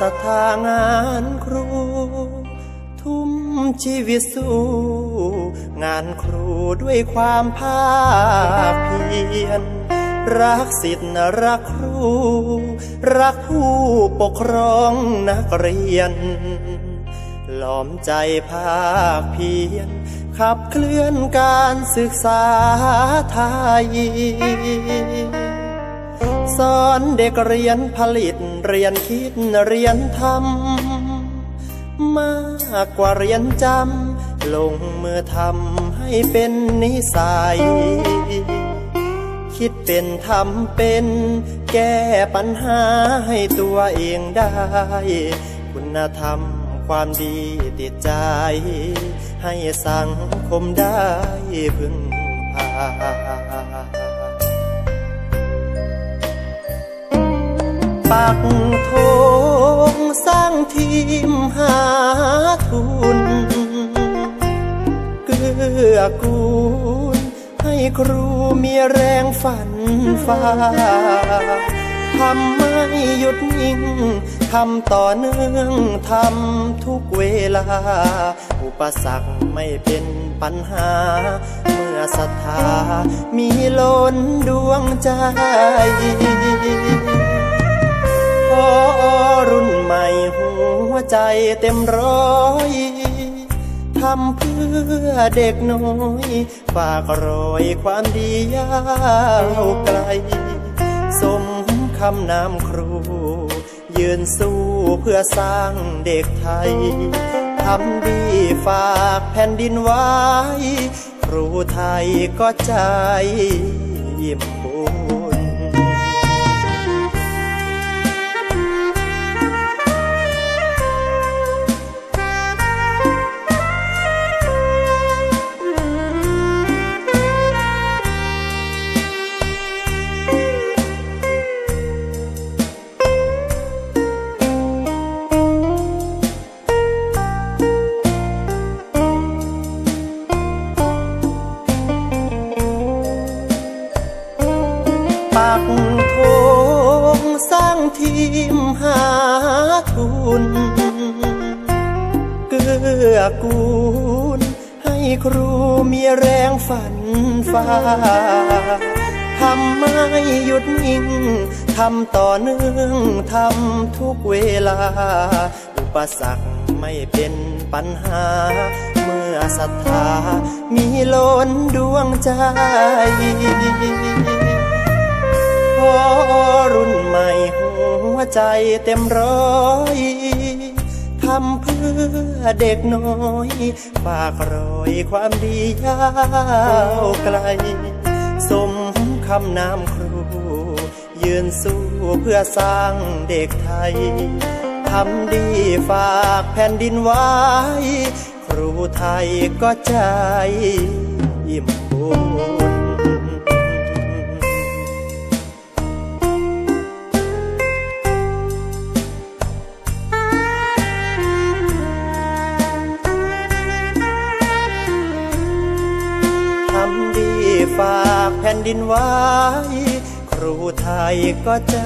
ศรัทธางานครู ทุ่มชีวิตสู้ งานครูด้วยความภาคเพียรรักสิทธิ์รักครู รักผู้ปกครองนักเรียน หลอมใจภาคเพียรขับเคลื่อนการศึกษาไทย สอนเด็กเรียนผลิตเรียนคิดเรียนทำมากกว่าเรียนจำลงมือทำให้เป็นนิสัย คิดเป็นทำเป็น แก้ปัญหาให้ตัวเองได้ คุณธรรมความดีติดใจ ให้สังคมได้พึงพาักธงสร้างทีมหาทุน เกื้อกูลให้ครูมีแรงฝันฟ้าทำไม่หยุดนิ่งทำต่อเนื่องทำทุกเวลา อุปสรรคไม่เป็นปัญหา เมื่อศรัทธามีล้นดวงใจ อรุ่นใหม่หัวใจเต็มร้อยทำเพื่อเด็กน้อย ฝากรอยความดียาวไกล สมคำนามครู ยืนสู้เพื่อสร้างเด็กไทยทำดีฝากแผ่นดินไว้ ครูไทยก็ใจ ยิ้มบุ ญปักธงสร้างทีมหาทุน เกื้อกูลให้ครูมีแรงฝันฟ้าทำไม่หยุดนิ่ง ทำต่อเนื่อง ทำทุกเวลา อุปสรรคไม่เป็นปัญหา เมื่อศรัทธามีล้นดวงใจ รุ่นใหม่หัวใจเต็มร้อยทำเพื่อเด็กน้อยฝากรอยความดียาวไกล สมคำนามครู ยืนสู้เพื่อสร้างเด็กไทยทำดีฝากแผ่นดินไว้ ครูไทยก็ใจอิ่มบุญ ฝากแผ่นดินไว้ ครูไทยก็ใจ